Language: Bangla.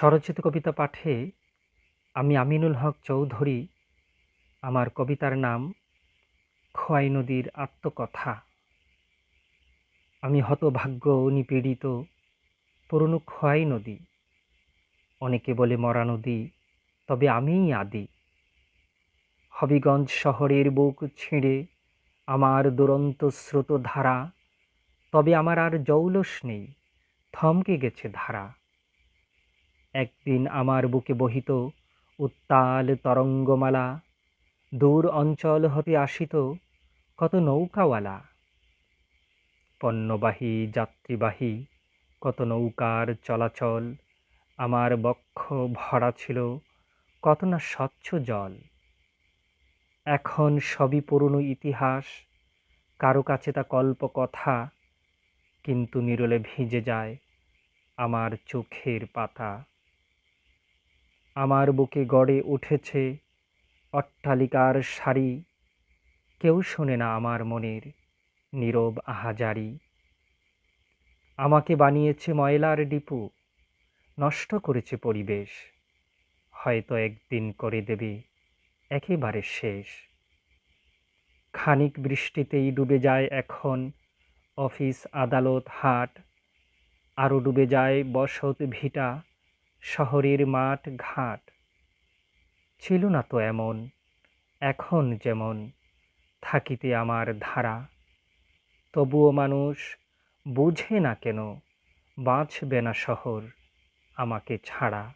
স্বরচিত কবিতা পাঠে আমি আমিনুল হক চৌধুরী, আমার কবিতার নাম খোয়াই নদীর আত্মকথা। আমি হতভাগ্য নিপীড়িত পুরনো খোয়াই নদী। অনেকে বলে মরা নদী, তবে আমিই আদি। হবিগঞ্জ শহরের বুক ছিঁড়ে আমার দুরন্ত স্রোত ধারা তবে আমার আর জৌলস নেই, থমকে গেছে ধারা। একদিন আমার বুকে বহিত উত্তাল তরঙ্গমালা, দূর অঞ্চল হতে আসিত কত নৌকাওয়ালা। পণ্যবাহী, যাত্রীবাহী, কত নৌকার চলাচল, আমার বক্ষ ভরা ছিল কত না স্বচ্ছ জল। এখন সবই পুরনো ইতিহাস, কারও কাছে তা কল্পকথা, কিন্তু নিরলে ভিজে যায় আমার চোখের পাতা। আমার বুকে গড়ে উঠেছে অট্টালিকার সারি। কেউ শোনে না আমার মনের নীরব আহাজারি। আমাকে বানিয়েছে ময়লার ডিপু, নষ্ট করেছে পরিবেশ। হয়তো একদিন করে দেবে, একেবারে শেষ। খানিক বৃষ্টিতেই ডুবে যায় এখন অফিস আদালত হাট, আরও ডুবে যায় বসত ভিটা। শহরের মাঠ ঘাট। ছিল না তো এমন, এখন যেমন, থাকিতে আমার ধারা। তবুও মানুষ বুঝে না কেন, বাঁচবে না শহর আমাকে ছাড়া।